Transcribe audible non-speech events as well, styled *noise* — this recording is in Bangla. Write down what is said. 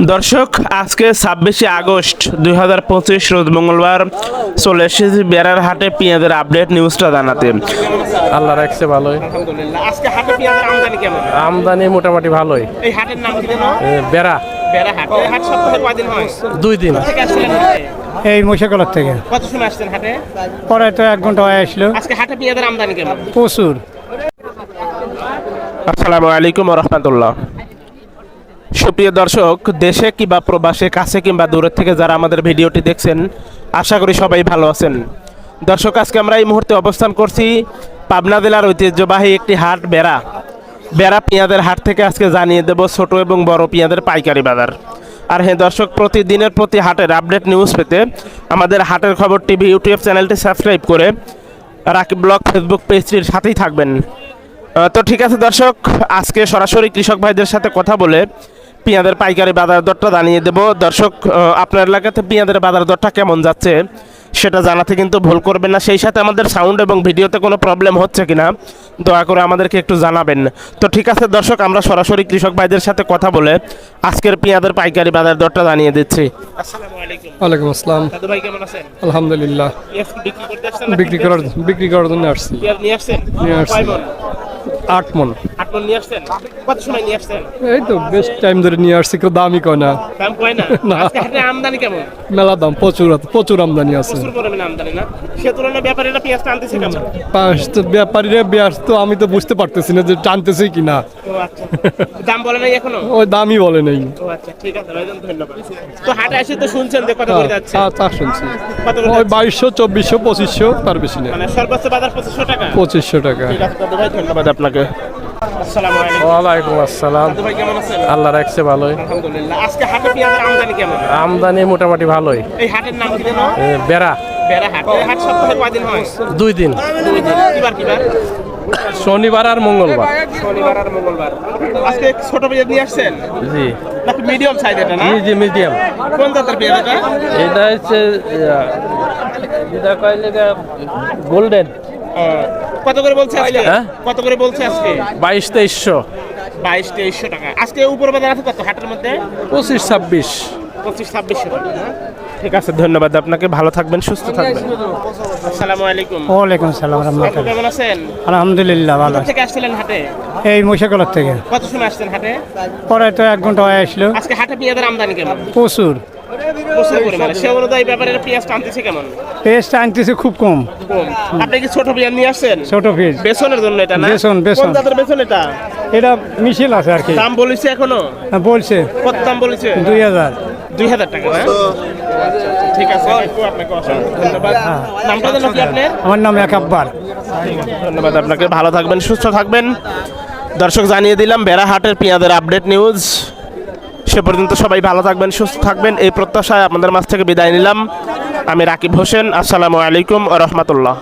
দর্শক আজকে ছাব্বিশে আগস্ট দুই হাজার পঁচিশ রোজ মঙ্গলবার চলে এসেছি বেড়ার হাটে পেঁয়াজের আপডেট নিউজটা জানাতে। আল্লাহ রাখছে ভালোই। আলহামদুলিল্লাহ আজকে হাটে পেঁয়াজের আমদানি মোটামুটি ভালোই। এই হাটের নাম কি যেন? এ, বেড়া। হয়? দুই দিন। এই মশাকলার থেকে। কত সময় আসছেন হাটে? পরে তো এক ঘণ্টা হয়ে আসলো। আজকে হাটে পেঁয়াজের আমদানি কেমন? প্রচুর। আসসালামু আলাইকুম রহমতুল্লাহ। সুপ্রিয় দর্শক, দেশে কিংবা প্রবাসে, কাছে কিংবা দূরের থেকে যারা আমাদের ভিডিওটি দেখছেন, আশা করি সবাই ভালো আছেন। দর্শক, আজকে আমরা এই মুহূর্তে অবস্থান করছি পাবনা জেলার ঐতিহ্যবাহী একটি হাট, বেড়া। বেড়া পেঁয়াজের হাট থেকে আজকে জানিয়ে দেব ছোট এবং বড় পেঁয়াজের পাইকারি বাজার। আর হ্যাঁ দর্শক, প্রতিদিনের প্রতি হাটের আপডেট নিউজ পেতে আমাদের হাটের খবর টিভি, ইউটিউব চ্যানেলটি সাবস্ক্রাইব করে রাকিব ব্লগ ফেসবুক পেজটির সাথেই থাকবেন। তো ঠিক আছে দর্শক, আজকে সরাসরি কৃষক ভাইদের সাথে কথা বলে পেঁয়াজের পাইকারি বাজার দরটা জানিয়ে দেব। দর্শক আপনার এলাকাতে পেঁয়াজের বাজার দরটা কেমন যাচ্ছে সেটা জানাতে কিন্তু ভুল করবেন না। সেই সাথে আমাদের সাউন্ড এবং ভিডিওতে কোনো প্রবলেম হচ্ছে কিনা দয়া করে আমাদেরকে একটু জানাবেন। তো ঠিক আছে দর্শক আমরা সরাসরি কৃষক ভাইদের সাথে কথা বলে আজকের পেঁয়াজের পাইকারি বাজার দরটা জানিয়ে দিচ্ছি। আসসালামু আলাইকুম। ওয়ালাইকুম আসসালাম। ভাই কেমন আছেন? আলহামদুলিল্লাহ। বিক্রি করতে আসছেন বিক্রি করার বিক্রি করার জন্য আসছি। নিয়ে আসছেন? আট মন। আট মণ নিয়ে আসছেন? কত সময় নিয়ে আসছেন? এই তো বেশ টাইম ধরে নিয়ে আসছি কেউ দামই কয় না। দাম কয় না? *laughs* না। আজকে আমদানি কেমন? মেলা দাম প্রচুর প্রচুর আমদানি আছে। প্রচুর পরিমাণে আমদানি না? সে তুলনায় ব্যাপারীরা কেমন? পাঁচ তো ব্যাপারীরা তো আমি তো বুঝতে পারতেছি না যে টানতেছে কি না আচ্ছা। দাম বলে নাই এখনও? ওই দামই বলে নেই। ও আচ্ছা ঠিক আছে ভাইজান ধন্যবাদ। তো হাটে এসে তো শুনছেন যে কত করে যাচ্ছে? হ্যাঁ, তা শুনছি। কত করে ওই? বাইশশো চব্বিশশো পঁচিশশো তার বেশি নেই। মানে সর্বোচ্চ বাজার পঁচিশশো টাকা? পঁচিশশো টাকা। ঠিক আছে ভাই ধন্যবাদ আপনাকে। ওয়ালাইকুম আসসালাম। আল্লাহ রাখছে ভালোই। পেঁয়াজের আমদানি মোটামুটি ভালোই। বেড়া। দুই দিন। শনিবার আর মঙ্গলবার। শনিবার আর মঙ্গলবার। আজকে ছোট পেঁয়াজ নিয়ে আসছেন? জি। নাকি মিডিয়াম সাইজ এটা না? জি মিডিয়াম কোন জাতের পেঁয়াজ এটা? এটা হচ্ছে এটা কইলে গোল্ডেন কত করে বলছে আজকে? হ্যাঁ? কত করে বলছে আজকে? বাইশ তেইশশো। বাইশ তেইশশো টাকা। আজকে উপর বাজার আছে কত? হাটের মধ্যে? পঁচিশ ছাব্বিশ। পঁচিশ ছাব্বিশশো টাকা ঠিক আছে ধন্যবাদ আপনাকে। ভালো থাকবেন সুস্থ থাকবেন। আসসালামু আলাইকুম। ওয়ালাইকুম সালাম আপনি কেমন আছেন? আলহামদুলিল্লাহ ভালো থেকে আসছিলেন হাটে? এই মশাকলার থেকে। কত সময় আসছেন হাটে? পরে তো এক ঘণ্টা হয়ে আসলো। আজকে হাটে পেঁয়াজের আমদানি কেমন? প্রচুর। প্রচুর পরিমাণে। সে অনুযায়ী ব্যাপারের পেঁয়াজ টানতেছে কেমন? পেস্টটা আনতেছে খুব কম। কম। আপনি কি ছোট পেঁয়াজ নিয়ে আসছেন? ছোট পিস বেসনের জন্য এটা না? বেসন, বেসন। কোন জাতের বেসন এটা? এটা মিছিল আছে আর কি। দাম বলেছে এখনও? হ্যাঁ, বলছে। কত দাম বলেছে? দুই হাজার। দুই হাজার টাকা না ঠিক আছে আপনাকে অসংখ্য ধন্যবাদ। নামটা যেন কি আপনার? আমার নাম এক আব্বার। ধন্যবাদ আপনাকে ভালো থাকবেন সুস্থ থাকবেন। দর্শক জানিয়ে দিলাম বেড়াহাটের পেঁয়াজের আপডেট নিউজ সে পর্যন্ত সবাই ভালো থাকবেন, সুস্থ থাকবেন। এই প্রত্যাশায় আপনাদের মাছ থেকে বিদায় নিলাম। আমি রাকিব হোসেন, আসসালামু আলাইকুম রহমতুল্লাহ।